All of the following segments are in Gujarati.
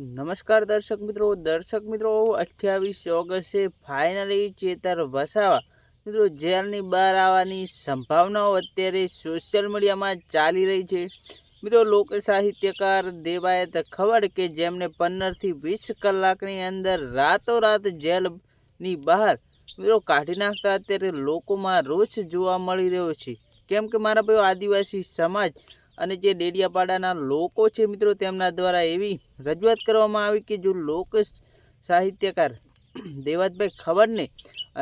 નમસ્કાર દર્શક મિત્રો. દર્શક મિત્રો, અઠ્યાવીસ ઓગસ્ટે ફાઇનલી ચેતર વસાવા. મિત્રો, જેલની બહાર આવવાની સંભાવનાઓ અત્યારે સોશિયલ મીડિયામાં ચાલી રહી છે. મિત્રો લોક સાહિત્યકાર દેવાયત ખવડ કે જેમને પંદરથી વીસ કલાકની અંદર રાતોરાત જેલની બહાર, મિત્રો, કાઢી નાખતા અત્યારે લોકોમાં રોષ જોવા મળી રહ્યો છે. કેમ કે મારા ભાઈઓ, આદિવાસી સમાજ અને જે ડેડિયાપાડાના લોકો છે મિત્રો તેમના દ્વારા એવી રજૂઆત કરવામાં આવી કે જો લોક સાહિત્યકાર દેવાતભાઈ ખબરને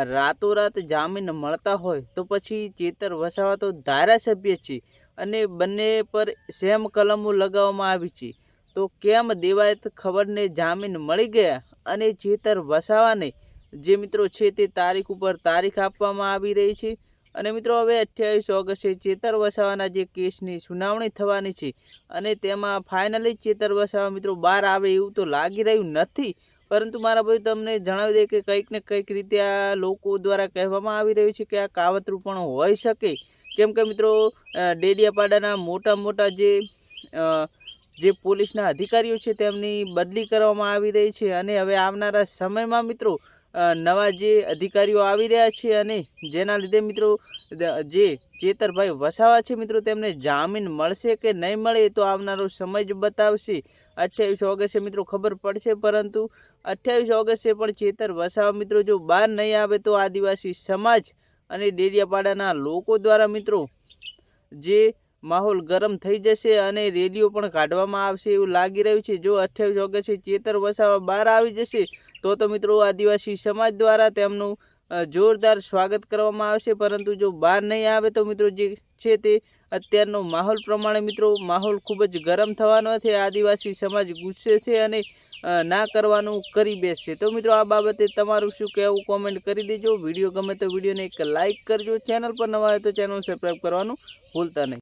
રાતોરાત જામીન મળતા હોય તો પછી ચેતર વસાવા તો ધારાસભ્ય છે અને બંને પર સેમ કલમો લગાવવામાં આવી છે. તો કેમ દેવાયત ખબરને જામીન મળી ગયા અને ચેતર વસાવાને જે મિત્રો છે તે તારીખ ઉપર તારીખ આપવામાં આવી રહી છે? અને મિત્રો હવે અઠ્યાવીસ ઓગસ્ટે ચેતર વસાવાના જે કેસની સુનાવણી થવાની છે અને તેમાં ફાઇનલી ચેતર વસાવા મિત્રો બહાર આવે એવું તો લાગી રહ્યું નથી. પરંતુ મારા ભાઈ તમને જણાવી દે કે કંઈક ને કંઈક રીતે આ લોકો દ્વારા કહેવામાં આવી રહ્યું છે કે આ કાવતરું પણ હોઈ શકે. કેમ કે મિત્રો ડેડિયાપાડાના મોટા મોટા જે જે પોલીસના અધિકારીઓ છે તેમની બદલી કરવામાં આવી રહી છે અને હવે આવનારા સમયમાં મિત્રો નવા જે અધિકારીઓ આવી રહ્યા છે અને જેના લીધે મિત્રો જે ચેતરભાઈ વસાવા છે, મિત્રો, તેમને જામીન મળશે કે નહીં મળે તો આવનારો સમય જ બતાવશે. અઠ્યાવીસ ઓગસ્ટે મિત્રો ખબર પડશે, પરંતુ અઠ્યાવીસ ઓગસ્ટે પણ ચેતર વસાવા, મિત્રો, જો બહાર નહીં આવે તો આદિવાસી સમાજ અને ડેડિયાપાડાના લોકો દ્વારા, મિત્રો, જે માહોલ ગરમ થઈ જશે અને રેલીઓ પણ કાઢવામાં આવશે એવું લાગી રહ્યું છે. જો અઠ્યાવીસ ઓગસ્ટે ચેતર વસાવા બહાર આવી જશે તો તો મિત્રો આદિવાસી સમાજ દ્વારા તેમનું જોરદાર સ્વાગત કરવામાં આવશે. પરંતુ જો બહાર નહીં આવે તો મિત્રો જે છે તે અત્યારનો માહોલ પ્રમાણે મિત્રો માહોલ ખૂબ જ ગરમ થવાનો છે. આદિવાસી સમાજ ગુસ્સે છે અને ના કરવાનું કરી બેસશે. તો મિત્રો આ બાબતે તમારું શું કહેવું કોમેન્ટ કરી દેજો. વીડિયો ગમે તો વિડીયોને એક લાઇક કરજો. ચેનલ પર નવા હોય તો ચેનલ સબસ્ક્રાઈબ કરવાનું ભૂલતા નહીં.